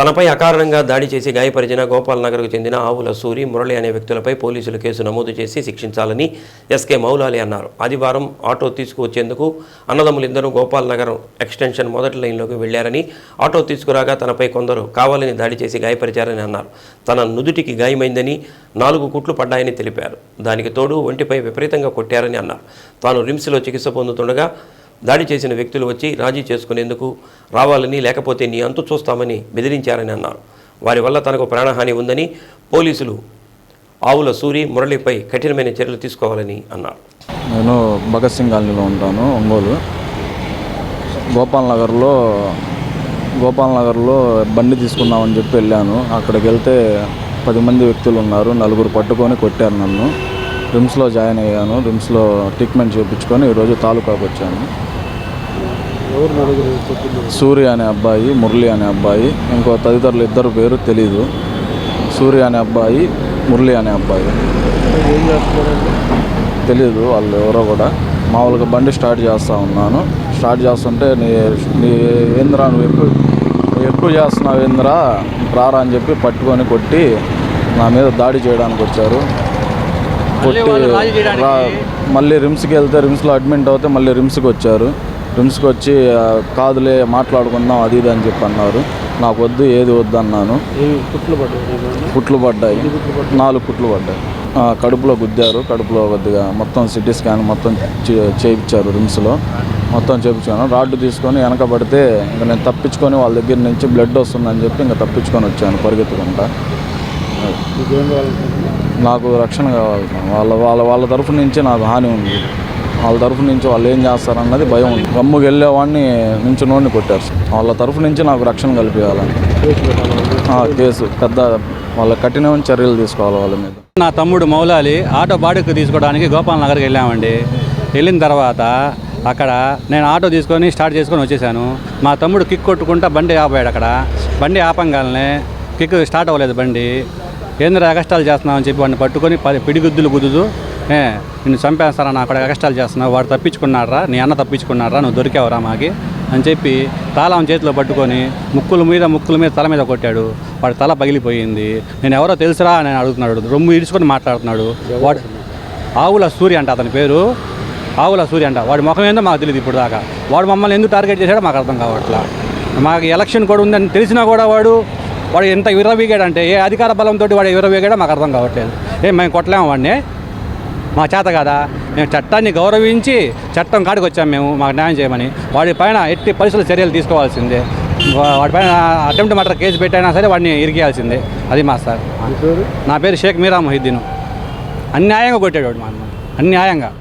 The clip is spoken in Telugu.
తనపై అకారణంగా దాడి చేసి గాయపరిచిన గోపాల్ నగర్కు చెందిన ఆవుల సూరి మురళి అనే వ్యక్తులపై పోలీసులు కేసు నమోదు చేసి శిక్షించాలని ఎస్కే మౌలాలి అన్నారు. ఆదివారం ఆటో తీసుకువచ్చేందుకు అన్నదమ్ములిద్దరూ గోపాల్ నగరం ఎక్స్టెన్షన్ మొదటి లైన్లోకి వెళ్ళారని ఆటో తీసుకురాగా తనపై కొందరు కావాలని దాడి చేసి గాయపరిచారని అన్నారు. తన నుదుటికి గాయమైందని నాలుగు కుట్లు పడ్డాయని తెలిపారు. దానికి తోడు ఒంటిపై విపరీతంగా కొట్టారని అన్నారు. తాను రిమ్స్లో చికిత్స పొందుతుండగా దాడి చేసిన వ్యక్తులు వచ్చి రాజీ చేసుకునేందుకు రావాలని లేకపోతే నీ అంతు చూస్తామని బెదిరించారని అన్నారు. వారి వల్ల తనకు ప్రాణహాని ఉందని పోలీసులు ఆవుల సూరి మురళిపై కఠినమైన చర్యలు తీసుకోవాలని అన్నారు. నేను భగత్ సింగ్ కాలనీలో ఉంటాను ఒంగోలు. గోపాల్ నగర్లో గోపాల్ నగర్లో బండి తీసుకుందామని చెప్పి వెళ్ళాను. అక్కడికి వెళ్తే పది మంది వ్యక్తులు ఉన్నారు నలుగురు పట్టుకొని కొట్టారు నన్ను. రిమ్స్లో జాయిన్ అయ్యాను. రిమ్స్లో ట్రీట్మెంట్ చేయించుకొని ఈరోజు తాలూకాకు వచ్చాను. సూర్య అనే అబ్బాయి మురళి అనే అబ్బాయి ఇంకో తదితరులు ఇద్దరు పేరు తెలీదు. సూర్య అనే అబ్బాయి మురళి అనే అబ్బాయి. తెలీదు వాళ్ళు ఎవరో కూడా. మామూలుగా బండి స్టార్ట్ చేస్తూ ఉన్నాను. స్టార్ట్ చేస్తుంటే నీ నీ ఏంద్రా నువ్వు ఎక్కువ నువ్వు ఎక్కువ చేస్తున్నావు ఏంద్రా? రారా అని చెప్పి పట్టుకొని కొట్టి నా మీద దాడి చేయడానికి వచ్చారు. కొట్టి మళ్ళీ రిమ్స్కి వెళ్తే రిమ్స్లో అడ్మిట్ అవుతే మళ్ళీ రిమ్స్కి వచ్చారు. రిమ్స్కి వచ్చి కాదులే మాట్లాడుకుందాం అది ఇది అని చెప్పి అన్నారు. నాకు వద్దు ఏది వద్దు అన్నాను. కుట్లు పడ్డాయి నాలుగు కుట్లు పడ్డాయి. కడుపులో గుద్దారు. కడుపులో కొద్దిగా మొత్తం సిటీ స్కాన్ మొత్తం చేయించారు రిమ్స్లో. మొత్తం చేయించాను రాడ్డు తీసుకొని వెనక పడితే ఇంకా నేను తప్పించుకొని వాళ్ళ దగ్గర నుంచి బ్లడ్ వస్తుందని చెప్పి ఇంకా తప్పించుకొని వచ్చాను పరిగెత్తుకుంటా. నాకు రక్షణ కావాలి వాళ్ళ వాళ్ళ వాళ్ళ తరఫు నుంచి నాకు హాని ఉంది. వాళ్ళ తరఫు నుంచి వాళ్ళు ఏం చేస్తారన్నది భయం ఉంది. గమ్ముకి వెళ్ళేవాడిని నుంచి నోడిని కొట్టారు వాళ్ళ తరఫు నుంచి నాకు రక్షణ కల్పించాలని. కేసు పెద్ద వాళ్ళ కఠినమైన చర్యలు తీసుకోవాలి వాళ్ళ మీద. నా తమ్ముడు మౌలాలి ఆటో బాడుకు తీసుకోవడానికి గోపాల్ నగర్కి వెళ్ళామండి. వెళ్ళిన తర్వాత అక్కడ నేను ఆటో తీసుకొని స్టార్ట్ చేసుకొని వచ్చేసాను. మా తమ్ముడు కిక్ కొట్టుకుంటా బండి ఆపాడు అక్కడ. బండి ఆపంగానే కిక్ స్టార్ట్ అవ్వలేదు బండి. ఏంద్ర ఎగస్టాలు చేస్తున్నావు అని చెప్పి వాడిని పట్టుకొని పది పిడిగుద్దులు గుద్దుదు ఏ నిన్ను చంపేస్తారా అక్కడ ఎగస్టాలు చేస్తున్నావు వాడు తప్పించుకున్నారా నీ అన్న తప్పించుకున్నారా నువ్వు దొరికావురా మాకి అని చెప్పి తాళం చేతిలో పట్టుకొని ముక్కుల మీద ముక్కుల మీద తల మీద కొట్టాడు. వాడి తల పగిలిపోయింది. నేను ఎవరో తెలుసురా అని అడుగుతున్నాడు. రొమ్ము ఇడుచుకొని మాట్లాడుతున్నాడు. వాడు ఆవుల సూర్య అంట అతని పేరు. ఆవుల సూర్య అంట. వాడి ముఖం ఏందో మాకు తెలియదు ఇప్పుడు దాకా. వాడు మమ్మల్ని ఎందుకు టార్గెట్ చేశాడో మాకు అర్థం కావట్లా. మాకు ఎలక్షన్ కూడా ఉందని తెలిసినా కూడా వాడు వాడు ఎంత విరవీగాడంటే ఏ అధికార బలంతో వాడు విరవీగాడో మాకు అర్థం కావట్లేదు. ఏం మేము కొట్టలేము వాడిని. మా చేత కదా? మేము చట్టాన్ని గౌరవించి చట్టం కాడికి వచ్చాం మేము మాకు న్యాయం చేయమని. వాడి పైన ఎట్టి పరిస్థితుల చర్యలు తీసుకోవాల్సిందే. వా- వాడి పైన అటెంప్ట్ మటర్ కేసు పెట్టైనా సరే వాడిని ఇరికేయాల్సిందే అది మా సార్. నా పేరు షేక్ మీరా మొహిద్దీన్. అన్యాయంగా కొట్టాడు వాడు మా అన్యాయంగా.